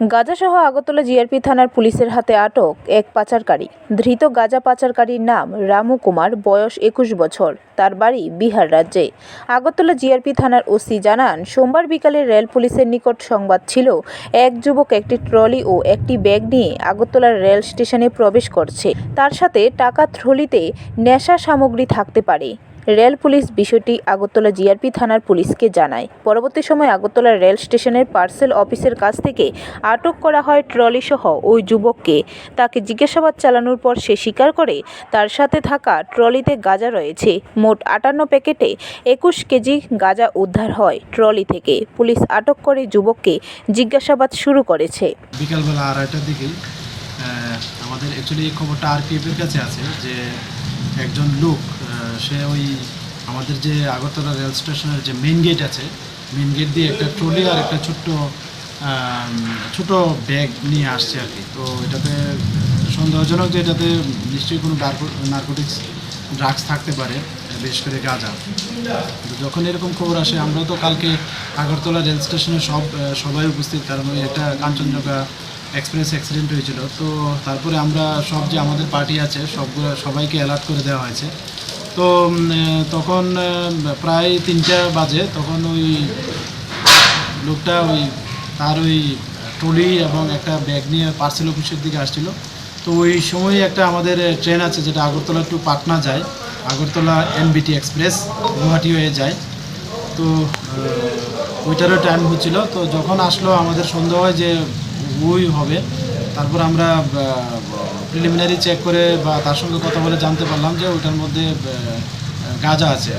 গাজাসহ Agartala GRP থানার পুলিশের হাতে আটক এক পাচারকারী। ধৃত গাজা পাচারকারীর নাম রামু কুমার, বয়স একুশ বছর। তার বাড়ি বিহার রাজ্যে। আগরতলা জিআরপি থানার ওসি জানান, সোমবার বিকালে রেল পুলিশের নিকট সংবাদ ছিল, এক যুবক একটি ট্রলি ও একটি ব্যাগ নিয়ে আগরতলার রেল স্টেশনে প্রবেশ করছে। তার সাথে টাকা থ্রলিতে নেশা সামগ্রী থাকতে পারে। রেল পুলিশ বিষয়টি আগরতলা জিআরপি থানার পুলিশকে জানায়। পরবর্তী সময় আগরতলা রেল স্টেশনের পার্সেল অফিসের কাছ থেকে আটক করা হয় ট্রলিসহ ওই যুবককে। তাকে জিজ্ঞাসাবাদ চালানোর পর সে স্বীকার করে, তার সাথে থাকা ট্রলিতে গাঁজা রয়েছে। মোট আটান্ন প্যাকেটে একুশ কেজি গাঁজা উদ্ধার হয় ট্রলি থেকে। পুলিশ আটক করে যুবককে জিজ্ঞাসাবাদ শুরু করেছে। বিকালবেলা আড়াইটার দিকে আমাদের অ্যাকচুয়ালি এই খবরটা আরপিএফের কাছে আছে যে একজন লোক সে ওই আমাদের যে আগরতলা রেল স্টেশনের যে মেন গেট আছে মেন গেট দিয়ে একটা ট্রলি আর একটা ছোট্ট ছোট ব্যাগ নিয়ে আসছে আর কি। তো এটাতে সন্দেহজনক যে এটাতে নিশ্চয়ই কোনো নার্কোটিক্স ড্রাগস থাকতে পারে বেশ করে গাঁজা। যখন এরকম খবর আসে আমরা তো কালকে আগরতলা রেল স্টেশনে সব সবাই উপস্থিত, কারণ ওই একটা কাঞ্চনজঙ্ঘা এক্সপ্রেস অ্যাক্সিডেন্ট হয়েছিল। তো তারপরে আমরা সব যে আমাদের পার্টি আছে, সবগুলো সবাইকে অ্যালার্ট করে দেওয়া হয়েছে। তো তখন প্রায় তিনটা বাজে, তখন ওই লোকটা ওই তার ওই ট্রলি এবং একটা ব্যাগ নিয়ে পার্সেল অফিসের দিকে আসছিল। তো ওই সময় একটা আমাদের ট্রেন আছে যেটা আগরতলা টু পাটনা যায়। আগরতলা এনবিটি এক্সপ্রেস গুয়াহাটি হয়ে যায়। তো ওইটারও টাইম হচ্ছিল। তো যখন আসলো, আমাদের সন্দেহ হয় যে ওই হবে। তারপর আমরা প্রিলিমিনারি চেক করে বা তার সঙ্গে কথা বলে জানতে পারলাম যে ওইটার মধ্যে গাঁজা আছে।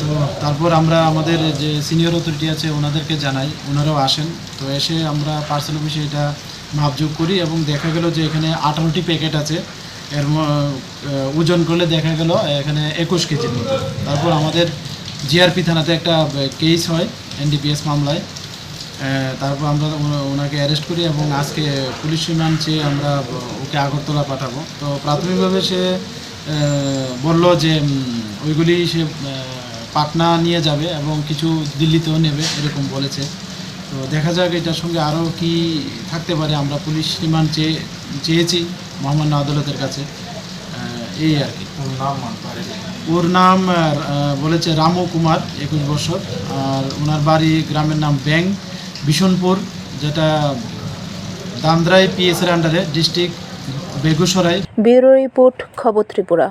তো তারপর আমরা আমাদের যে সিনিয়র অথরিটি আছে ওনাদেরকে জানাই, ওনারাও আসেন। তো এসে আমরা পার্সেল অফিসে এটা মাপযোগ করি এবং দেখা গেল যে এখানে আঠারোটি প্যাকেট আছে। এর ওজন করলে দেখা গেল এখানে একুশ কেজির মতো। তারপর আমাদের জিআরপি থানাতে একটা কেস হয় এনডিপিএস মামলায়। তারপর আমরা ওনাকে অ্যারেস্ট করি এবং আজকে পুলিশ রিমান্ড চেয়ে আমরা ওকে আগরতলা পাঠাবো। তো প্রাথমিকভাবে সে বলল যে ওইগুলি সে পাটনা নিয়ে যাবে এবং কিছু দিল্লিতেও নেবে এরকম বলেছে। তো দেখা যাক এটার সঙ্গে আরও কি থাকতে পারে। আমরা পুলিশ রিমান্ড চেয়ে চেয়েছি মহামান্য আদালতের কাছে। এই আর কি। ওর নাম বলেছে রামু কুমার একুশ বছর। আর ওনার বাড়ি গ্রামের নাম ব্যাং বিশনপুর যেটা দান্দ্রাই পিএসের আন্ডারে ডিস্ট্রিক্ট বেগুসরাই। ব্যুরো রিপোর্ট খবর ত্রিপুরা।